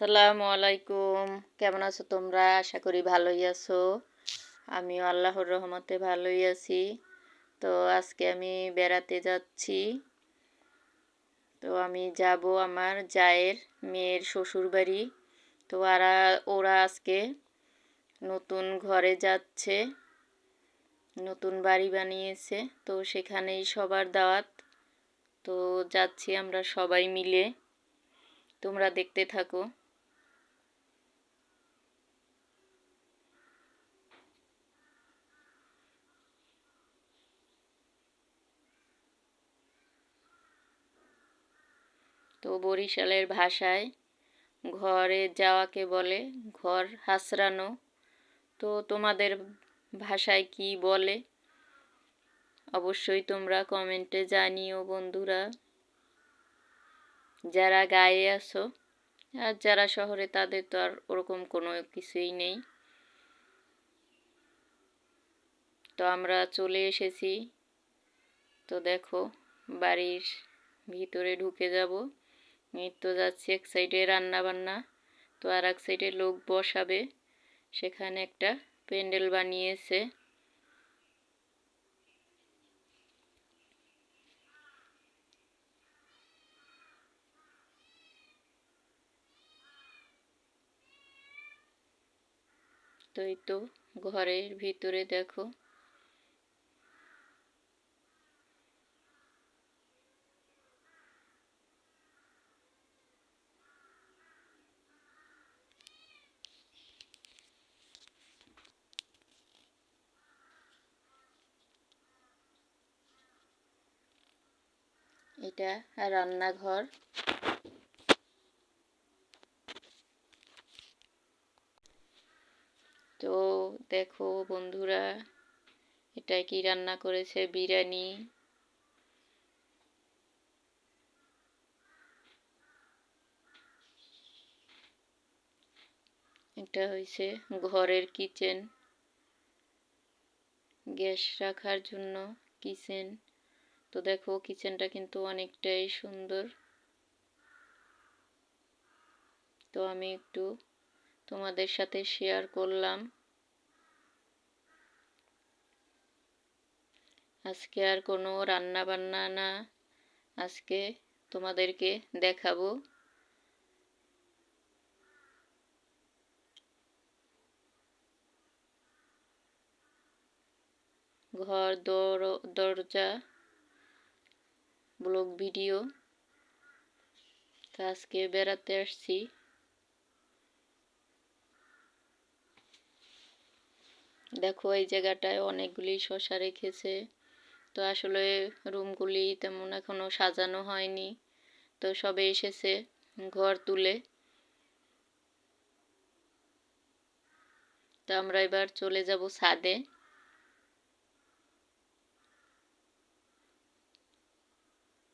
আসসালামু আলাইকুম। কেমন আছো তোমরা? আশা করি ভালোই আছো। আমিও আল্লাহর রহমতে ভালোই আছি। তো আজকে আমি বেড়াতে যাচ্ছি। তো আমি যাব আমার জায়ের মেয়ের শ্বশুর বাড়ি তো ওরা ওরা আজকে নতুন ঘরে যাচ্ছে। নতুন বাড়ি বানিয়েছে। তো সেখানেই সবার দাওয়াত। তো যাচ্ছি আমরা সবাই মিলে। তোমরা দেখতে থাকো। তো বরিশালের ভাষায় ঘরে যাওয়াকে বলে ঘর হাসরানো। তো তোমাদের ভাষায় কি বলে? অবশ্যই তোমরা কমেন্টে জানিও বন্ধুরা। যারা গায়ে আসো আর যারা শহরে, তাদের তো আর ওরকম কোনো কিছুই নেই। তো আমরা চলে এসেছি। তো দেখো, বাড়ির ভিতরে ঢুকে যাব। তো যাচ্ছে এক সাইডে রান্না বান্না তো আর এক সাইডে লোক বসাবে। সেখানে একটা প্যান্ডেল বানিয়েছে। তো এই তো ঘরের ভিতরে দেখো। এটা, রান্নাঘর। তো দেখো বন্ধুরা, এটা কি রান্না করেছে বিরিয়ানি? এটা হয়েছে ঘরের কিচেন। গ্যাস রাখার জন্য কিচেন। তো দেখো কিচেনটা কিন্তু অনেকটাই সুন্দর। তো আমি একটু তোমাদের সাথে শেয়ার করলাম। আজকে আর কোনো রান্না বান্না না, আজকে তোমাদেরকে দেখাবো। ঘর দরজা ব্লগ ভিডিও। তো আজকে বেড়াতে আসছি। দেখো, এই জায়গাটায় অনেকগুলি শশা রেখেছে। তো আসলে রুমগুলি তেমন এখনও সাজানো হয়নি। তো সবে এসেছে ঘর তুলে। তো আমরা এবার চলে যাব ছাদে।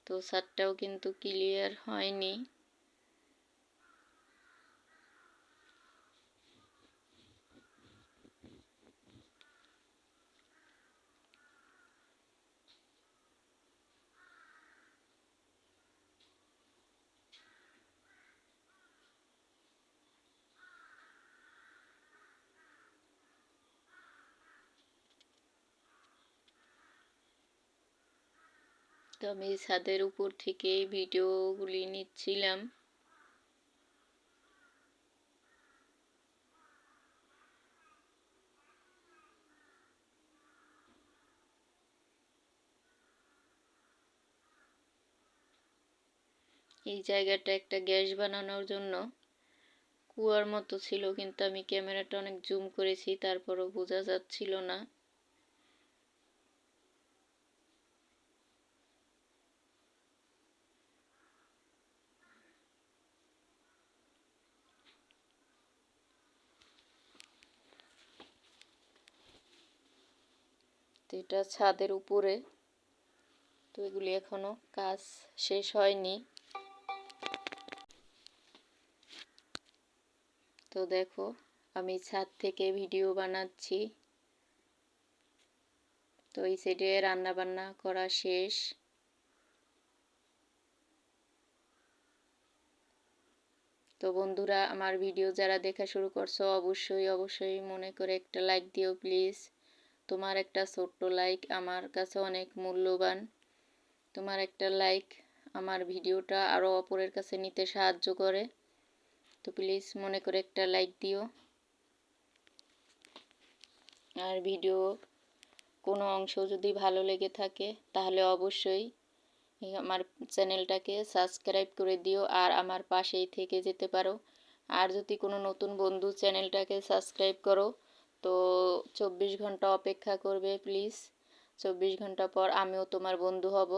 তো ছাদটাও কিন্তু ক্লিয়ার হয়নি। তো আমি ছাদের উপর থেকে ভিডিওগুলি নিচ্ছিলাম। এই জায়গাটা একটা গ্যাস বানানোর জন্য। কুয়ার মতো ছিল, কিন্তু আমি ক্যামেরাটা অনেক জুম করেছি, তারপরও বোঝা যাচ্ছিল না। এটা ছাদের উপরে। তো এগুলি এখনও কাজ শেষ হয়নি। তো দেখো, আমি ছাদ থেকে ভিডিও বানাচ্ছি। তো এই সাইডে রান্না বান্না করা শেষ। তো বন্ধুরা, আমার ভিডিও যারা দেখা শুরু করছ, অবশ্যই অবশ্যই মনে করে একটা লাইক দিও, প্লিজ। তোমার একটা ছোট্ট লাইক আমার কাছে অনেক মূল্যবান। তোমার একটা লাইক আমার ভিডিওটা আরও অপরের কাছে নিতে সাহায্য করে। তো প্লিজ মনে করে একটা লাইক দিও। আর ভিডিও কোনো অংশ যদি ভালো লেগে থাকে তাহলে অবশ্যই আমার চ্যানেলটাকে সাবস্ক্রাইব করে দিও আর আমার পাশেই থেকে যেতে পারো। আর যদি কোনো নতুন বন্ধু চ্যানেলটাকে সাবস্ক্রাইব করো তো চব্বিশ ঘণ্টা অপেক্ষা করবে প্লিজ চব্বিশ ঘণ্টা পর আমিও তোমার বন্ধু হব।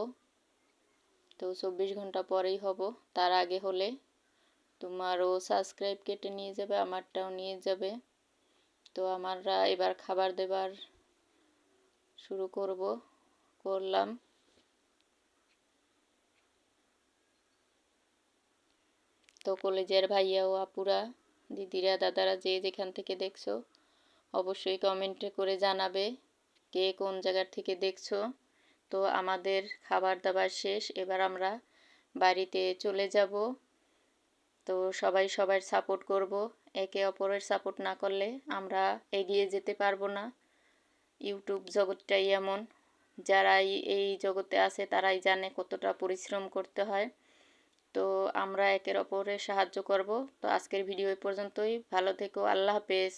তো চব্বিশ ঘণ্টা পরেই হব, তার আগে হলে। তোমারও সাবস্ক্রাইব কেটে নিয়ে যাবে, আমারটাও নিয়ে যাবে। তো আমাররা এবার খাবার দেবার শুরু করব, করলাম। তো কলেজের ভাইয়া ও আপুরা, দিদিরা, দাদারা যে যেখান থেকে দেখছ অবশ্যই কমেন্টে করে জানাবে কে কোন জায়গার থেকে দেখছ। তো আমাদের খাবার দাবার শেষ, এবার আমরা বাড়িতে চলে যাব। তো সবাই সবার সাপোর্ট করব, একে অপরের সাপোর্ট না করলে আমরা এগিয়ে যেতে পারব না। ইউটিউব জগৎটাই এমন, যারাই এই জগতে আছে তারাই জানে কতটা পরিশ্রম করতে হয়। তো আমরা একের অপরের সাহায্য করব। তো আজকের ভিডিও এই পর্যন্তই, ভালো থেকো, আল্লাহ হাফেজ।